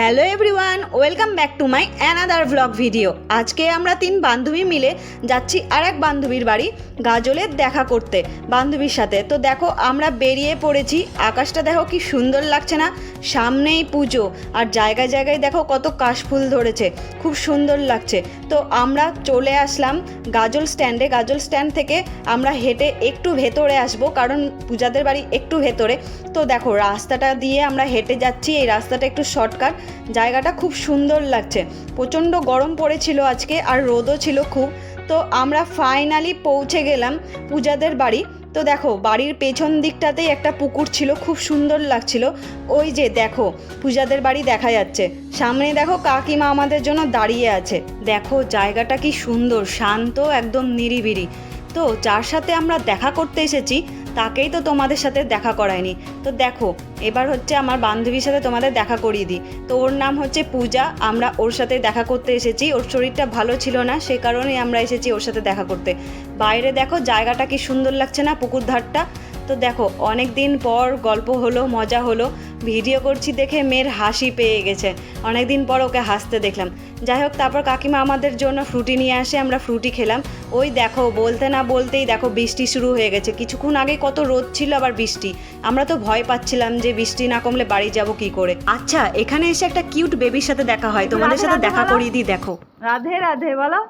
Hello everyone, welcome back to my another vlog video আজকে আমরা তিন বান্ধবী মিলে যাচ্ছি আর এক বান্ধবীর বাড়ি গাজলের দেখা করতে, বান্ধবীর সাথে। তো দেখো, আমরা বেরিয়ে পড়েছি, আকাশটা দেখো কি সুন্দর লাগছে না, সামনেই পুজো। আর জায়গায় জায়গায় দেখো কত কাশফুল ধরেছে, খুব সুন্দর লাগছে। তো আমরা চলে আসলাম গাজল স্ট্যান্ডে গাজল স্ট্যান্ড থেকে আমরা হেঁটে একটু ভেতরে আসব, কারণ পূজাদের বাড়ি একটু ভেতরে। তো দেখো, রাস্তাটা দিয়ে আমরা হেঁটে যাচ্ছি, এই রাস্তাটা একটু শর্টকাট জায়গাটা খুব সুন্দর লাগছে। প্রচণ্ড গরম পড়েছিল আজকে আর রোদও ছিল খুব। তো আমরা ফাইনালি পৌঁছে গেলাম পূজাদের বাড়ি। তো দেখো, বাড়ির পেছন দিকটাতেই একটা পুকুর ছিল, খুব সুন্দর লাগছিল। ওই যে দেখো, পূজাদের বাড়ি দেখা যাচ্ছে। সামনে দেখো, কাকিমা আমাদের জন্য দাঁড়িয়ে আছে। দেখো, জায়গাটা কি সুন্দর, শান্ত, একদম নিরিবিরি তো যার সাথে আমরা দেখা করতে এসেছি তাকেই তো তোমাদের সাথে দেখা করায়নি। তো দেখো, এবার হচ্ছে আমার বান্ধবীর সাথে তোমাদের দেখা করিয়ে দিই। তো ওর নাম হচ্ছে পূজা, আমরা ওর সাথে দেখা করতে এসেছি। ওর শরীরটা ভালো ছিল না, সে কারণেই আমরা এসেছি ওর সাথে দেখা করতে। বাইরে দেখো, জায়গাটা কি সুন্দর লাগছে না, পুকুর ধারটা? তো দেখো অনেক দিন পর গল্প হলো মজা হলো। ভিডিও করছি দেখে মেয়ের হাসি পেয়ে গেছে। অনেক দিন পর ওকে হাসতে দেখলাম। যাই হোক তারপর কাকিমা আমাদের জন্য ফ্রুটি নিয়ে আসে আমরা ফ্রুটি খেলাম। ওই দেখো বলতে না বলতেই দেখো বৃষ্টি শুরু হয়ে গেছে। কিছুক্ষণ আগে কত রোদ ছিল আবার বৃষ্টি। আমরা তো ভয় পাচ্ছিলাম যে বৃষ্টি না কমলে বাড়ি যাব কি করে। আচ্ছা এখানে এসে একটা কিউট বেবির সাথে দেখা হয়। তোমাদের সাথে দেখা করিয়ে দিই দেখো। রাধে রাধে বলো।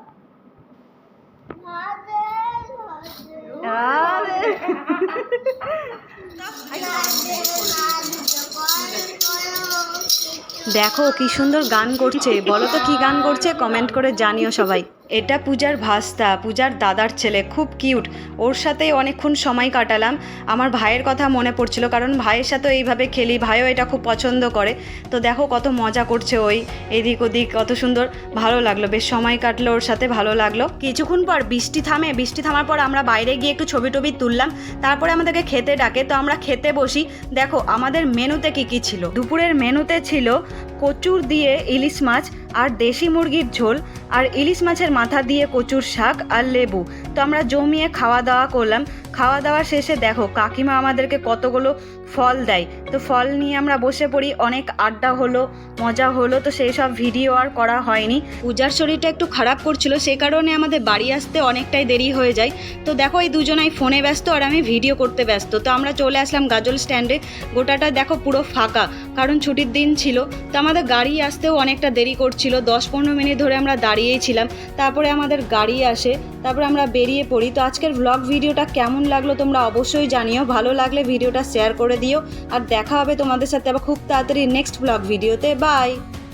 দেখো কি সুন্দর গান করছে। বলো তো কি গান করছে? কমেন্ট করে জানিও সবাই। এটা পূজার ভাস্তা, পূজার দাদার ছেলে, খুব কিউট। ওর সাথে অনেকক্ষণ সময় কাটালাম। আমার ভাইয়ের কথা মনে পড়ছিল, কারণ ভাইয়ের সাথে এইভাবে খেলি, ভাইও এটা খুব পছন্দ করে। তো দেখো কত মজা করছে ওই, এদিক ওদিক, কত সুন্দর। ভালো লাগল, বেশ সময় কাটলো ওর সাথে, ভালো লাগল। কিছুক্ষণ পর বৃষ্টি থামে, বৃষ্টি থামার পর আমরা বাইরে গিয়ে একটু ছবি টবি তুললাম। তারপরে আমাদেরকে খেতে ডাকে, তো আমরা খেতে বসি। দেখো, আমাদের মেনুতে কি কি ছিল? দুপুরের মেনুতে ছিল কচুর দিয়ে ইলিশ মাছ আর দেশি মুরগির ঝোল আর ইলিশ মাছের মাথা দিয়ে কচুর শাক আর লেবু। তো আমরা জমিয়ে খাওয়া দাওয়া করলাম। খাওয়া দাওয়া শেষে দেখো, কাকিমা আমাদেরকে কতগুলো ফল দেয়। তো ফল নিয়ে আমরা বসে পড়ি, অনেক আড্ডা হলো, মজা হলো, তো সেই সব ভিডিও আর করা হয়নি। পূজার শরীরটা একটু খারাপ করছিল সেই কারণে আমাদের বাড়ি আসতে অনেকটাই দেরি হয়ে যায়। তো দেখো, এই দুজনাই ফোনে ব্যস্ত আর আমি ভিডিও করতে ব্যস্ত। তো আমরা চলে আসলাম গাজল স্ট্যান্ডে, গোটাটা দেখো পুরো ফাঁকা, কারণ ছুটির দিন ছিল। তো আমাদের গাড়ি আসতেও অনেকটা দেরি করছিল দশ পনেরো মিনিট ধরে আমরা দাঁড়িয়েই ছিলাম। তারপরে আমাদের গাড়ি আসে, তারপরে আমরা বেরিয়ে পড়ি। তো আজকের ব্লগ ভিডিওটা কেমন লাগল তোমরা অবশ্যই জানিও। ভালো লাগলে ভিডিওটা শেয়ার করে দিও। আর দেখা হবে তোমাদের সাথে আবার খুব তাড়াতাড়ি নেক্সট ব্লগ ভিডিওতে। বাই